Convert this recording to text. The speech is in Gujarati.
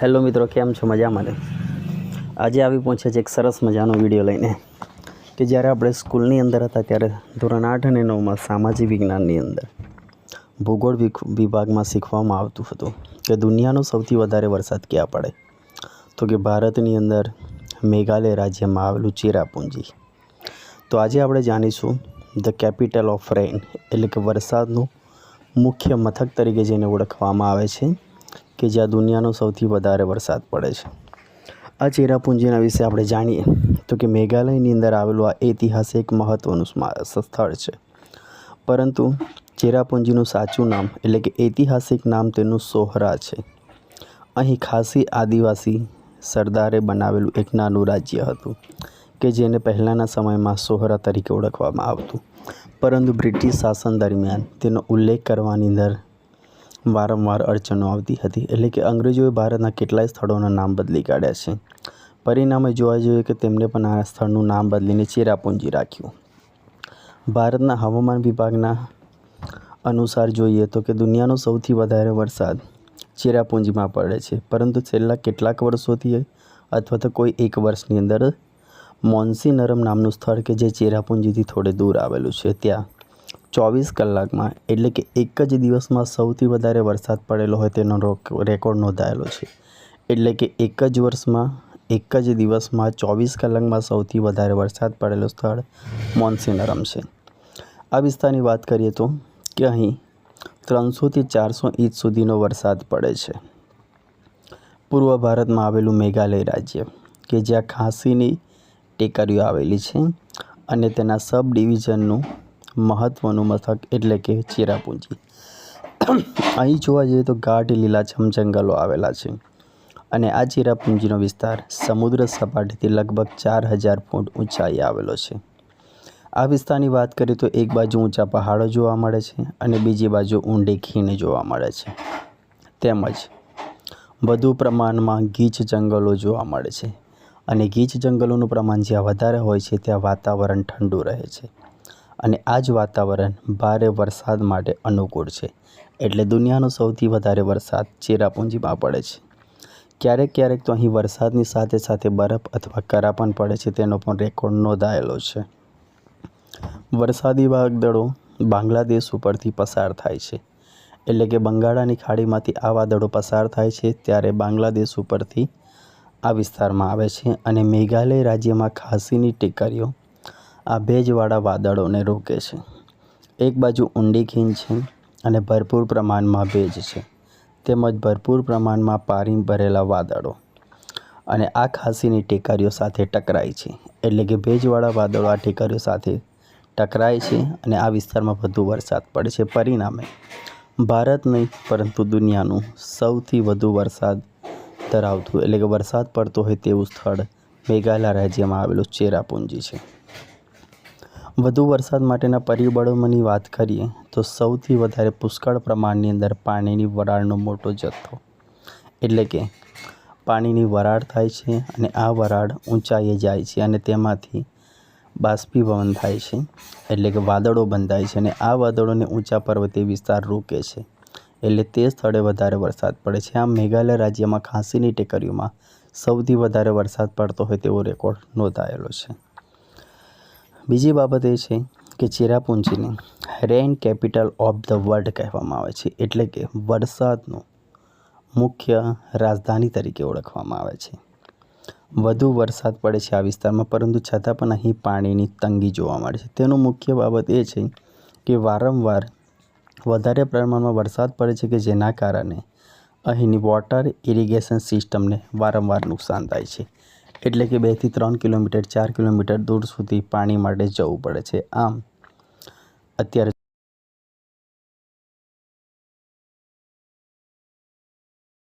હેલો મિત્રો, કેમ છો? મજામાં ને? આજે આવી પહોંચ્યા છે એક સરસ મજાનો વીડિયો લઈને કે જ્યારે આપણે સ્કૂલની અંદર હતા ત્યારે ધોરણ આઠ અને નવમાં સામાજિક વિજ્ઞાનની અંદર ભૂગોળ વિભાગમાં શીખવામાં આવતું હતું કે દુનિયાનો સૌથી વધારે વરસાદ ક્યાં પડે? તો કે ભારતની અંદર મેઘાલય રાજ્યમાં આવેલું ચેરાપુંજી. તો આજે આપણે જાણીશું ધ કેપિટલ ઓફ રેન એટલે કે વરસાદનું મુખ્ય મથક તરીકે જેને ઓળખવામાં આવે છે. કે જ્યાં દુનિયાનો સૌથી વધારે વરસાદ પડે છે. આ ચેરાપુંજીના વિશે આપણે જાણીએ તો કે મેઘાલયની અંદર આવેલું આ ઐતિહાસિક મહત્ત્વનું સ્થળ છે. પરંતુ ચેરાપુંજીનું સાચું નામ એટલે કે ઐતિહાસિક નામ તેનું સોહરા છે. અહીં ખાસી આદિવાસી સરદારે બનાવેલું એક નાનું રાજ્ય હતું કે જેને પહેલાંના સમયમાં સોહરા તરીકે ઓળખવામાં આવતું. પરંતુ બ્રિટિશ શાસન દરમિયાન તેનો ઉલ્લેખ કરવાની અંદર વારંવાર અડચણો આવતી હતી, એટલે કે અંગ્રેજોએ ભારતના કેટલાય સ્થળોના નામ બદલી કાઢ્યા છે. પરિણામે જોવા જોઈએ કે તેમણે પણ આ સ્થળનું નામ બદલીને ચેરાપુંજી રાખ્યું. ભારતના હવામાન વિભાગના અનુસાર જોઈએ તો કે દુનિયાનો સૌથી વધારે વરસાદ ચેરાપુંજીમાં પડે છે, પરંતુ છેલ્લા કેટલાક વર્ષોથી અથવા તો કોઈ એક વર્ષની અંદર મોન્સીનરમ નામનું સ્થળ કે જે ચેરાપુંજીથી થોડે દૂર આવેલું છે, ત્યાં ચોવીસ કલાકમાં, એટલે કે એક જ દિવસમાં સૌથી વધારે વરસાદ પડેલો હોય તેનો રોક- રેકોર્ડ નોંધાયેલો છે. એટલે કે એક જ વર્ષમાં, એક જ દિવસમાં ચોવીસ કલાકમાં સૌથી વધારે વરસાદ પડેલો સ્થળ મોન્સીનરમ છે. આ વિસ્તારની વાત કરીએ તો, કે અહીં ત્રણસોથી ચારસો ઇંચ સુધીનો વરસાદ પડે છે. પૂર્વ ભારતમાં આવેલું મેઘાલય રાજ્ય, કે જ્યાં ખાંસીની ટેકરીઓ આવેલી છે અને તેના સબ ડિવિઝનનું મહત્ત્વનું મથક એટલે કે ચેરાપુંજી. અહીં જોવા જઈએ તો ગાઢ લીલાછમ જંગલો આવેલા છે. અને આ ચેરાપુંજીનો વિસ્તાર સમુદ્ર સપાટીથી લગભગ ચાર હજાર ફૂટ ઊંચાઈએ આવેલો છે. આ વિસ્તારની વાત કરીએ તો એક બાજુ ઊંચા પહાડો જોવા મળે છે અને બીજી બાજુ ઊંડી ખીણ જોવા મળે છે. તેમજ વધુ પ્રમાણમાં ગીચ જંગલો જોવા મળે છે. અને ગીચ જંગલોનું પ્રમાણ જ્યાં વધારે હોય છે ત્યાં વાતાવરણ ઠંડુ રહે છે. અને આ જ વાતાવરણ ભારે વરસાદ માટે અનુકૂળ છે. એટલે દુનિયાનો સૌથી વધારે વરસાદ ચેરાપુંજીમાં પડે છે. ક્યારેક ક્યારેક તો અહીં વરસાદની સાથે સાથે બરફ અથવા કરા પણ પડે છે, તેનો પણ રેકોર્ડ નોંધાયેલો છે. વરસાદી વાદળો બાંગ્લાદેશ ઉપરથી પસાર થાય છે. એટલે કે બંગાળાની ખાડીમાંથી આ વાદળો પસાર થાય છે, ત્યારે બાંગ્લાદેશ ઉપરથી આ વિસ્તારમાં આવે છે અને મેઘાલય રાજ્યમાં ખાંસીની ટેકરીઓ આ ભેજવાળા વાદળોને રોકે છે. એક બાજુ ઊંડી ખીણ છે અને ભરપૂર પ્રમાણમાં ભેજ છે. તેમજ ભરપૂર પ્રમાણમાં પાણી ભરેલા વાદળો. અને આ ખાંસીની ટેકારીઓ સાથે ટકરાય છે. એટલે કે ભેજવાળા વાદળો આ ટેકારીઓ સાથે ટકરાય છે અને આ વિસ્તારમાં વધુ વરસાદ પડે છે પરિણામે. ભારત નહીં, પરંતુ દુનિયાનું સૌથી વધુ વરસાદ ધરાવતું એટલે કે વરસાદ પડતો હોય તેવું સ્થળ મેઘાલય રાજ્યમાં આવેલું ચેરાપુંજી છે. વધુ વરસાદ માટેના પરિબળોની વાત કરીએ, તો સૌથી વધારે પુષ્કળ પ્રમાણની અંદર પાણીની વરાળનો મોટો જથ્થો. એટલે કે, પાણીની વરાળ થાય છે અને આ વરાળ ઊંચાઈએ જાય છે અને તેમાંથી બાષ્પીભવન થાય છે, એટલે કે વાદળો બંધાય છે અને આ વાદળોને ઊંચા પર્વતીય વિસ્તાર રોકે છે. એટલે તે સ્થળે વધારે વરસાદ પડે છે. આમ મેઘાલય રાજ્યમાં ખાંસીની ટેકરીઓમાં સૌથી વધારે વરસાદ પડતો હોય તેવો રેકોર્ડ નોંધાયેલો છે. બીજી બાબત એ છે કે ચેરાપુંજીને rain capital of the world કહેવામાં આવે છે. એટલે કે વરસાદનું મુખ્ય રાજધાની તરીકે ઓળખવામાં આવે છે. વધુ વરસાદ પડે છે આ વિસ્તારમાં, પરંતુ છતાં પણ અહીં પાણીની તંગી જોવા મળે છે. તેનું મુખ્ય બાબત એ છે કે વારંવાર વધારે પ્રમાણમાં વરસાદ પડે છે કે જેના કારણે અહીંની વોટર ઇરિગેશન સિસ્ટમને વારંવાર નુકસાન થાય છે. એટલે કે બેથી ત્રણ કિલોમીટર, ચાર કિલોમીટર દૂર સુધી પાણી માટે જવું પડે છે. આમ, અત્યારે